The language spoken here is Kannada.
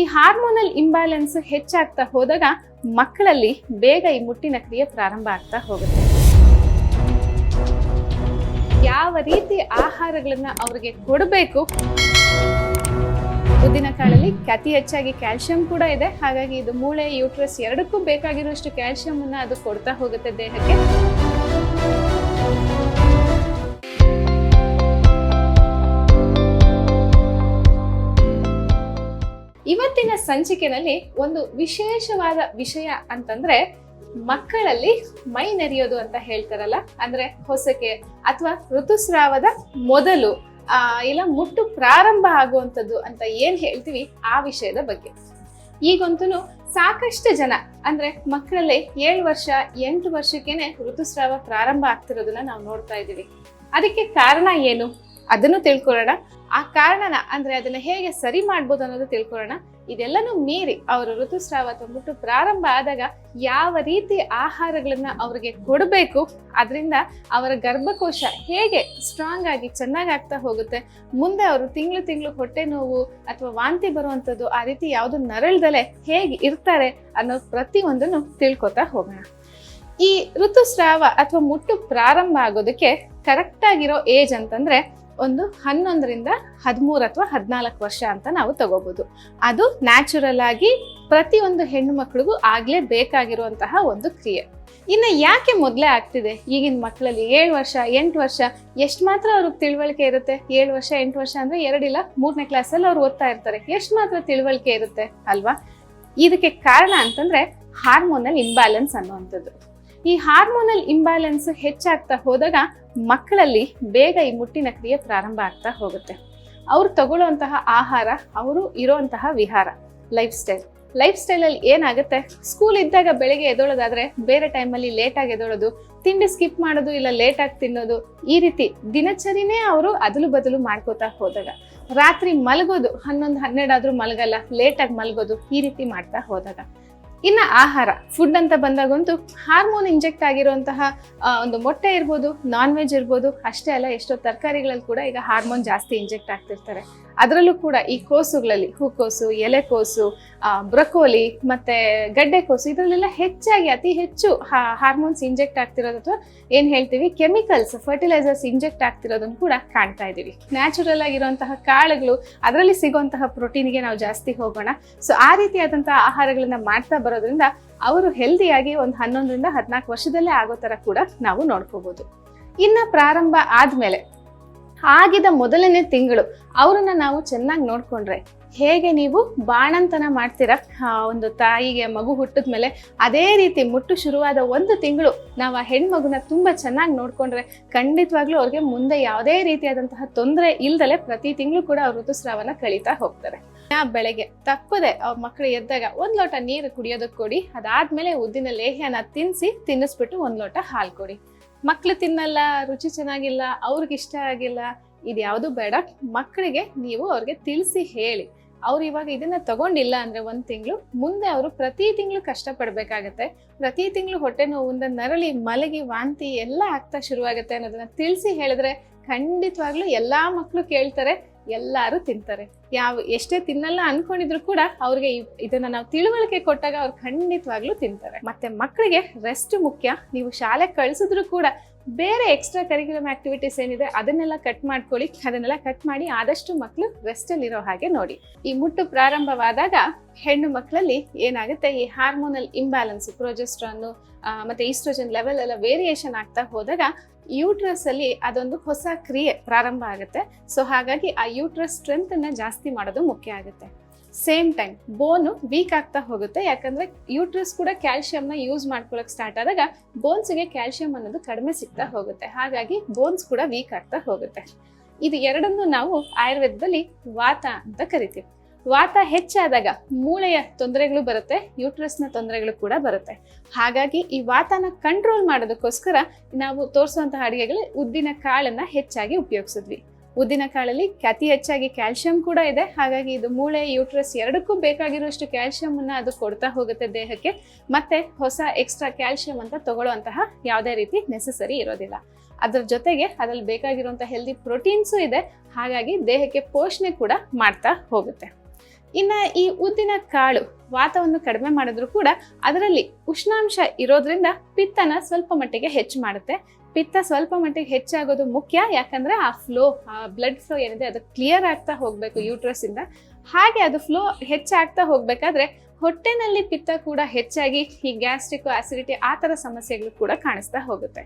ಈ ಹಾರ್ಮೋನಲ್ ಇಂಬ್ಯಾಲೆನ್ಸ್ ಹೆಚ್ಚಾಗ್ತಾ ಹೋದಾಗ ಮಕ್ಕಳಲ್ಲಿ ಬೇಗ ಈ ಮುಟ್ಟಿನ ಕ್ರಿಯೆ ಪ್ರಾರಂಭ ಆಗ್ತಾ ಹೋಗುತ್ತೆ. ಯಾವ ರೀತಿ ಆಹಾರಗಳನ್ನ ಅವರಿಗೆ ಕೊಡಬೇಕು? ಉದ್ದಿನ ಕಾಳಲ್ಲಿ ಅತಿ ಹೆಚ್ಚಾಗಿ ಕ್ಯಾಲ್ಸಿಯಂ ಕೂಡ ಇದೆ. ಹಾಗಾಗಿ ಇದು ಮೂಳೆ ಯೂಟ್ರಸ್ ಎರಡಕ್ಕೂ ಬೇಕಾಗಿರುವಷ್ಟು ಕ್ಯಾಲ್ಸಿಯಂ ಅದು ಕೊಡ್ತಾ ಹೋಗುತ್ತೆ ದೇಹಕ್ಕೆ. ಇವತ್ತಿನ ಸಂಚಿಕೆನಲ್ಲಿ ಒಂದು ವಿಶೇಷವಾದ ವಿಷಯ ಅಂತಂದ್ರೆ ಮಕ್ಕಳಲ್ಲಿ ಮೈ ನೆರೆಯೋದು ಅಂತ ಹೇಳ್ತಾರಲ್ಲ, ಅಂದ್ರೆ ಹೊಸಕೆ ಅಥವಾ ಋತುಸ್ರಾವದ ಮೊದಲು ಇಲ್ಲ ಮುಟ್ಟು ಪ್ರಾರಂಭ ಆಗುವಂಥದ್ದು ಅಂತ ಏನ್ ಹೇಳ್ತೀವಿ ಆ ವಿಷಯದ ಬಗ್ಗೆ. ಈಗಂತೂ ಸಾಕಷ್ಟು ಜನ, ಅಂದ್ರೆ ಮಕ್ಕಳಲ್ಲಿ ಏಳು ವರ್ಷ, ಎಂಟು ವರ್ಷಕ್ಕೇನೆ ಋತುಸ್ರಾವ ಪ್ರಾರಂಭ ಆಗ್ತಿರೋದನ್ನ ನಾವು ನೋಡ್ತಾ ಇದ್ದೀವಿ. ಅದಕ್ಕೆ ಕಾರಣ ಏನು? ಅದನ್ನು ತಿಳ್ಕೊಳ್ಳೋಣ. ಆ ಕಾರಣನ ಅಂದ್ರೆ ಅದನ್ನ ಹೇಗೆ ಸರಿ ಮಾಡ್ಬೋದು ಅನ್ನೋದು ತಿಳ್ಕೊಳ್ಳೋಣ. ಇದೆಲ್ಲನೂ ಮೀರಿ ಅವರ ಋತುಸ್ರಾವ ತಂದ್ಬಿಟ್ಟು ಪ್ರಾರಂಭ ಆದಾಗ ಯಾವ ರೀತಿ ಆಹಾರಗಳನ್ನ ಅವ್ರಿಗೆ ಕೊಡಬೇಕು, ಅದರಿಂದ ಅವರ ಗರ್ಭಕೋಶ ಹೇಗೆ ಸ್ಟ್ರಾಂಗ್ ಆಗಿ ಚೆನ್ನಾಗಿ ಆಗ್ತಾ ಹೋಗುತ್ತೆ, ಮುಂದೆ ಅವರು ತಿಂಗಳು ತಿಂಗಳು ಹೊಟ್ಟೆ ನೋವು ಅಥವಾ ವಾಂತಿ ಬರುವಂಥದ್ದು ಆ ರೀತಿ ಯಾವುದು ನರಳ್ದಲೆ ಹೇಗೆ ಇರ್ತಾರೆ ಅನ್ನೋ ಪ್ರತಿಯೊಂದನ್ನು ತಿಳ್ಕೊತಾ ಹೋಗೋಣ. ಈ ಋತುಸ್ರಾವ ಅಥವಾ ಮುಟ್ಟು ಪ್ರಾರಂಭ ಆಗೋದಕ್ಕೆ ಕರೆಕ್ಟ್ ಆಗಿರೋ ಏಜ್ ಅಂತಂದ್ರೆ ಒಂದು ಹನ್ನೊಂದರಿಂದ ಹದಿಮೂರು ಅಥವಾ ಹದಿನಾಲ್ಕು ವರ್ಷ ಅಂತ ನಾವು ತಗೋಬಹುದು ಅದು ನ್ಯಾಚುರಲ್ ಆಗಿ ಪ್ರತಿಯೊಂದು ಹೆಣ್ಣು ಮಕ್ಕಳಿಗೂ ಆಗಲೇ ಬೇಕಾಗಿರುವಂತಹ ಒಂದು ಕ್ರಿಯೆ. ಇನ್ನು ಯಾಕೆ ಮೊದಲೇ ಆಗ್ತಿದೆ? ಈಗಿನ ಮಕ್ಕಳಲ್ಲಿ ಏಳು ವರ್ಷ, ಎಂಟು ವರ್ಷ, ಎಷ್ಟು ಮಾತ್ರ ಅವ್ರಿಗೆ ತಿಳುವಳಿಕೆ ಇರುತ್ತೆ? ಏಳು ವರ್ಷ, ಎಂಟು ವರ್ಷ ಅಂದರೆ ಎರಡಿಲ್ಲ ಮೂರನೇ ಕ್ಲಾಸಲ್ಲಿ ಅವ್ರು ಓದ್ತಾ ಇರ್ತಾರೆ. ಎಷ್ಟು ಮಾತ್ರ ತಿಳುವಳಿಕೆ ಇರುತ್ತೆ ಅಲ್ವಾ? ಇದಕ್ಕೆ ಕಾರಣ ಅಂತಂದ್ರೆ ಹಾರ್ಮೋನಲ್ ಇಂಬ್ಯಾಲೆನ್ಸ್ ಅನ್ನುವಂಥದ್ದು. ಈ ಹಾರ್ಮೋನಲ್ ಇಂಬ್ಯಾಲೆನ್ಸ್ ಹೆಚ್ಚಾಗ್ತಾ ಹೋದಾಗ ಮಕ್ಕಳಲ್ಲಿ ಬೇಗ ಈ ಮುಟ್ಟಿನ ಕ್ರಿಯೆ ಪ್ರಾರಂಭ ಆಗ್ತಾ ಹೋಗುತ್ತೆ. ಅವ್ರು ತಗೊಳ್ಳುವಂತಹ ಆಹಾರ, ಅವರು ಇರೋಂತಹ ವಿಹಾರ ಲೈಫ್ ಸ್ಟೈಲ್ ಲೈಫ್ ಸ್ಟೈಲಲ್ಲಿ ಏನಾಗುತ್ತೆ? ಸ್ಕೂಲ್ ಇದ್ದಾಗ ಬೆಳಿಗ್ಗೆ ಎದೊಳೋದಾದ್ರೆ ಬೇರೆ ಟೈಮಲ್ಲಿ ಲೇಟಾಗಿ ಎದೊಳೋದು ತಿಂಡಿ ಸ್ಕಿಪ್ ಮಾಡೋದು ಇಲ್ಲ ಲೇಟಾಗಿ ತಿನ್ನೋದು, ಈ ರೀತಿ ದಿನಚರಿನೇ ಅವರು ಅದಲು ಬದಲು ಮಾಡ್ಕೋತಾ ಹೋದಾಗ. ರಾತ್ರಿ ಮಲಗೋದು ಹನ್ನೊಂದು ಹನ್ನೆರಡಾದರೂ ಮಲಗಲ್ಲ ಲೇಟಾಗಿ ಮಲಗೋದು ಈ ರೀತಿ ಮಾಡ್ತಾ ಹೋದಾಗ. ಇನ್ನು ಆಹಾರ ಫುಡ್ ಅಂತ ಬಂದಾಗಂತೂ ಹಾರ್ಮೋನ್ ಇಂಜೆಕ್ಟ್ ಆಗಿರುವಂತಹ ಒಂದು ಮೊಟ್ಟೆ ಇರ್ಬೋದು ನಾನ್ ವೆಜ್ ಇರ್ಬೋದು, ಅಷ್ಟೇ ಅಲ್ಲ, ಎಷ್ಟೋ ತರಕಾರಿಗಳಲ್ಲಿ ಕೂಡ ಈಗ ಹಾರ್ಮೋನ್ ಜಾಸ್ತಿ ಇಂಜೆಕ್ಟ್ ಆಗ್ತಿರ್ತಾರೆ. ಅದರಲ್ಲೂ ಕೂಡ ಈ ಕೋಸುಗಳಲ್ಲಿ ಹೂಕೋಸು, ಎಲೆಕೋಸು ಬ್ರಕೋಲಿ ಮತ್ತೆ ಗಡ್ಡೆಕೋಸು, ಇದರಲ್ಲೆಲ್ಲ ಹೆಚ್ಚಾಗಿ, ಅತಿ ಹೆಚ್ಚು ಹಾರ್ಮೋನ್ಸ್ ಇಂಜೆಕ್ಟ್ ಆಗ್ತಿರೋದು ಅಥವಾ ಏನ್ ಹೇಳ್ತೀವಿ ಕೆಮಿಕಲ್ಸ್ ಫರ್ಟಿಲೈಸರ್ಸ್ ಇಂಜೆಕ್ಟ್ ಆಗ್ತಿರೋದನ್ನು ಕೂಡ ಕಾಣ್ತಾ ಇದ್ದೀವಿ. ನ್ಯಾಚುರಲ್ ಆಗಿರುವಂತಹ ಕಾಳುಗಳು, ಅದರಲ್ಲಿ ಸಿಗುವಂತಹ ಪ್ರೋಟೀನ್ಗೆ ನಾವು ಜಾಸ್ತಿ ಹೋಗೋಣ. ಸೊ ಆ ರೀತಿಯಾದಂತಹ ಆಹಾರಗಳನ್ನ ಮಾಡ್ತಾ ಬರೋದ್ರಿಂದ ಅವರು ಹೆಲ್ದಿಯಾಗಿ ಒಂದು ಹನ್ನೊಂದರಿಂದ ಹದಿನಾಲ್ಕು ವರ್ಷದಲ್ಲೇ ಆಗೋ ತರ ಕೂಡ ನಾವು ನೋಡ್ಕೋಬಹುದು ಇನ್ನ ಪ್ರಾರಂಭ ಆದ್ಮೇಲೆ ಆಗಿದ ಮೊದಲನೇ ತಿಂಗಳು ಅವರನ್ನ ನಾವು ಚೆನ್ನಾಗಿ ನೋಡ್ಕೊಂಡ್ರೆ ಹೇಗೆ ನೀವು ಬಾಣಂತನ ಮಾಡ್ತೀರಾ? ಒಂದು ತಾಯಿಗೆ ಮಗು ಹುಟ್ಟಿದ ಮೇಲೆ ಅದೇ ರೀತಿ ಮುಟ್ಟು ಶುರುವಾದ ಒಂದು ತಿಂಗಳು ನಾವು ಆ ಹೆಣ್ಮಗುನ ತುಂಬಾ ಚೆನ್ನಾಗಿ ನೋಡ್ಕೊಂಡ್ರೆ ಖಂಡಿತವಾಗ್ಲೂ ಅವ್ರಿಗೆ ಮುಂದೆ ಯಾವುದೇ ರೀತಿಯಾದಂತಹ ತೊಂದರೆ ಇಲ್ದಲೆ ಪ್ರತಿ ತಿಂಗಳು ಕೂಡ ಅವ್ರ ಋತುಸ್ರಾವನ ಕಳೀತಾ ಹೋಗ್ತಾರೆ. ಬೆಳಗ್ಗೆ ತಪ್ಪದೆ ಅವ್ರ ಮಕ್ಕಳು ಎದ್ದಾಗ ಒಂದ್ ಲೋಟ ನೀರು ಕುಡಿಯೋದಕ್ಕೆ ಕೊಡಿ, ಅದಾದ್ಮೇಲೆ ಉದ್ದಿನ ಲೇಹ್ಯನ ತಿನ್ಸಿ ತಿನ್ನಿಸ್ಬಿಟ್ಟು ಒಂದ್ ಲೋಟ ಹಾಲು ಕೊಡಿ. ಮಕ್ಳು ತಿನ್ನಲ್ಲ, ರುಚಿ ಚೆನ್ನಾಗಿಲ್ಲ, ಅವ್ರಿಗೆ ಇಷ್ಟ ಆಗಿಲ್ಲ ಇದ್ಯಾವುದು ಬೇಡ. ಮಕ್ಕಳಿಗೆ ನೀವು ಅವ್ರಿಗೆ ತಿಳಿಸಿ ಹೇಳಿ. ಅವ್ರು ಇವಾಗ ಇದನ್ನ ತಗೊಂಡಿಲ್ಲ ಅಂದ್ರೆ ಒಂದ್ ತಿಂಗಳು, ಮುಂದೆ ಅವರು ಪ್ರತಿ ತಿಂಗಳು ಕಷ್ಟ ಪಡ್ಬೇಕಾಗತ್ತೆ ಪ್ರತಿ ತಿಂಗಳು ಹೊಟ್ಟೆ ನೋವಿಂದ ನರಳಿ, ಮಲಗಿ, ವಾಂತಿ ಎಲ್ಲ ಆಗ್ತಾ ಶುರುವಾಗತ್ತೆ ಅನ್ನೋದನ್ನ ತಿಳಿಸಿ ಹೇಳಿದ್ರೆ ಖಂಡಿತವಾಗ್ಲೂ ಎಲ್ಲಾ ಮಕ್ಕಳು ಕೇಳ್ತಾರೆ. ಎಲ್ಲಾರು ತಿಂತಾರೆ. ಯಾವ, ಎಷ್ಟೇ ತಿನ್ನಲ್ಲ ಅನ್ಕೊಂಡಿದ್ರು ಕೂಡ ಅವ್ರಿಗೆ ಇದನ್ನ ನಾವು ತಿಳುವಳಿಕೆ ಕೊಟ್ಟಾಗ ಅವ್ರು ಖಂಡಿತವಾಗ್ಲೂ ತಿಂತಾರೆ. ಮತ್ತೆ ಮಕ್ಕಳಿಗೆ ರೆಸ್ಟ್ ಮುಖ್ಯ. ನೀವು ಶಾಲೆ ಕಳಿಸಿದ್ರು ಕೂಡ ಬೇರೆ ಎಕ್ಸ್ಟ್ರಾ ಕರಿಕ್ಯುಲಮ್ ಆಕ್ಟಿವಿಟೀಸ್ ಏನಿದೆ ಅದನ್ನೆಲ್ಲ ಕಟ್ ಮಾಡ್ಕೊಳ್ಳಿ. ಅದನ್ನೆಲ್ಲ ಕಟ್ ಮಾಡಿ ಆದಷ್ಟು ಮಕ್ಕಳು ರೆಸ್ಟ್ ಅಲ್ಲಿ ಇರೋ ಹಾಗೆ ನೋಡಿ. ಈ ಮುಟ್ಟು ಪ್ರಾರಂಭವಾದಾಗ ಹೆಣ್ಣು ಮಕ್ಕಳಲ್ಲಿ ಏನಾಗುತ್ತೆ? ಈ ಹಾರ್ಮೋನಲ್ ಇಂಬ್ಯಾಲೆನ್ಸ್ ಪ್ರೊಜೆಸ್ಟ್ರಾನ್ ಮತ್ತೆ ಈಸ್ಟ್ರೋಜನ್ ಲೆವೆಲ್ ಎಲ್ಲ ವೇರಿಯೇಷನ್ ಆಗ್ತಾ ಹೋದಾಗ ಯೂಟ್ರಸ್ ಅಲ್ಲಿ ಅದೊಂದು ಹೊಸ ಕ್ರಿಯೆ ಪ್ರಾರಂಭ ಆಗುತ್ತೆ. ಸೊ ಹಾಗಾಗಿ ಆ ಯೂಟ್ರಸ್ ಸ್ಟ್ರೆಂತ್ ಅನ್ನ ಜಾಸ್ತಿ ಮಾಡೋದು ಮುಖ್ಯ ಆಗುತ್ತೆ. ಸೇಮ್ ಟೈಮ್ ಬೋನು ವೀಕ್ ಆಗ್ತಾ ಹೋಗುತ್ತೆ. ಯಾಕಂದ್ರೆ ಯೂಟ್ರಸ್ ಕೂಡ ಕ್ಯಾಲ್ಸಿಯಂನ ಯೂಸ್ ಮಾಡ್ಕೊಳಕ್ ಸ್ಟಾರ್ಟ್ ಆದಾಗ ಬೋನ್ಸ್ಗೆ ಕ್ಯಾಲ್ಸಿಯಂ ಅನ್ನೋದು ಕಡಿಮೆ ಸಿಗ್ತಾ ಹೋಗುತ್ತೆ. ಹಾಗಾಗಿ ಬೋನ್ಸ್ ಕೂಡ ವೀಕ್ ಆಗ್ತಾ ಹೋಗುತ್ತೆ. ಇದು ಎರಡನ್ನು ನಾವು ಆಯುರ್ವೇದದಲ್ಲಿ ವಾತ ಅಂತ ಕರಿತೀವಿ. ವಾತ ಹೆಚ್ಚಾದಾಗ ಮೂಳೆಯ ತೊಂದರೆಗಳು ಬರುತ್ತೆ ಯೂಟ್ರಸ್ನ ತೊಂದರೆಗಳು ಕೂಡ ಬರುತ್ತೆ. ಹಾಗಾಗಿ ಈ ವಾತನ ಕಂಟ್ರೋಲ್ ಮಾಡೋದಕ್ಕೋಸ್ಕರ ನಾವು ತೋರಿಸುವಂತಹ ಅಡಿಗೆಗಳು ಉದ್ದಿನ ಕಾಳನ್ನು ಹೆಚ್ಚಾಗಿ ಉಪಯೋಗಿಸಿದ್ವಿ. ಉದ್ದಿನ ಕಾಳಲ್ಲಿ ಅತಿ ಹೆಚ್ಚಾಗಿ ಕ್ಯಾಲ್ಸಿಯಂ ಕೂಡ ಇದೆ. ಹಾಗಾಗಿ ಇದು ಮೂಳೆ ಯೂಟ್ರಸ್ ಎರಡಕ್ಕೂ ಬೇಕಾಗಿರುವಷ್ಟು ಕ್ಯಾಲ್ಸಿಯಂ ಅದು ಕೊಡ್ತಾ ಹೋಗುತ್ತೆ ದೇಹಕ್ಕೆ. ಮತ್ತೆ ಹೊಸ ಎಕ್ಸ್ಟ್ರಾ ಕ್ಯಾಲ್ಸಿಯಂ ಅಂತ ತಗೊಳ್ಳುವಂತಹ ಯಾವುದೇ ರೀತಿ ನೆಸಸರಿ ಇರೋದಿಲ್ಲ. ಅದರ ಜೊತೆಗೆ ಅದ್ರಲ್ಲಿ ಬೇಕಾಗಿರುವಂತಹ ಹೆಲ್ದಿ ಪ್ರೋಟೀನ್ಸು ಇದೆ. ಹಾಗಾಗಿ ದೇಹಕ್ಕೆ ಪೋಷಣೆ ಕೂಡ ಮಾಡ್ತಾ ಹೋಗುತ್ತೆ. ಇನ್ನ ಈ ಉದ್ದಿನ ಕಾಳು ವಾತವನ್ನು ಕಡಿಮೆ ಮಾಡಿದ್ರು ಕೂಡ ಅದರಲ್ಲಿ ಉಷ್ಣಾಂಶ ಇರೋದ್ರಿಂದ ಪಿತ್ತನ ಸ್ವಲ್ಪ ಮಟ್ಟಿಗೆ ಹೆಚ್ಚು ಮಾಡುತ್ತೆ. ಪಿತ್ತ ಸ್ವಲ್ಪ ಮಟ್ಟಿಗೆ ಹೆಚ್ಚಾಗೋದು ಮುಖ್ಯ. ಯಾಕಂದ್ರೆ ಆ ಫ್ಲೋ ಆ ಬ್ಲಡ್ ಫ್ಲೋ ಏನಿದೆ ಅದು ಕ್ಲಿಯರ್ ಆಗ್ತಾ ಹೋಗ್ಬೇಕು ಯೂಟ್ರಸ್ ಇಂದ. ಹಾಗೆ ಅದು ಫ್ಲೋ ಹೆಚ್ಚಾಗ್ತಾ ಹೋಗ್ಬೇಕಾದ್ರೆ ಹೊಟ್ಟೆನಲ್ಲಿ ಪಿತ್ತ ಕೂಡ ಹೆಚ್ಚಾಗಿ ಈ ಗ್ಯಾಸ್ಟ್ರಿಕ್ ಆಸಿಡಿಟಿ ಆ ಥರ ಸಮಸ್ಯೆಗಳು ಕೂಡ ಕಾಣಿಸ್ತಾ ಹೋಗುತ್ತೆ.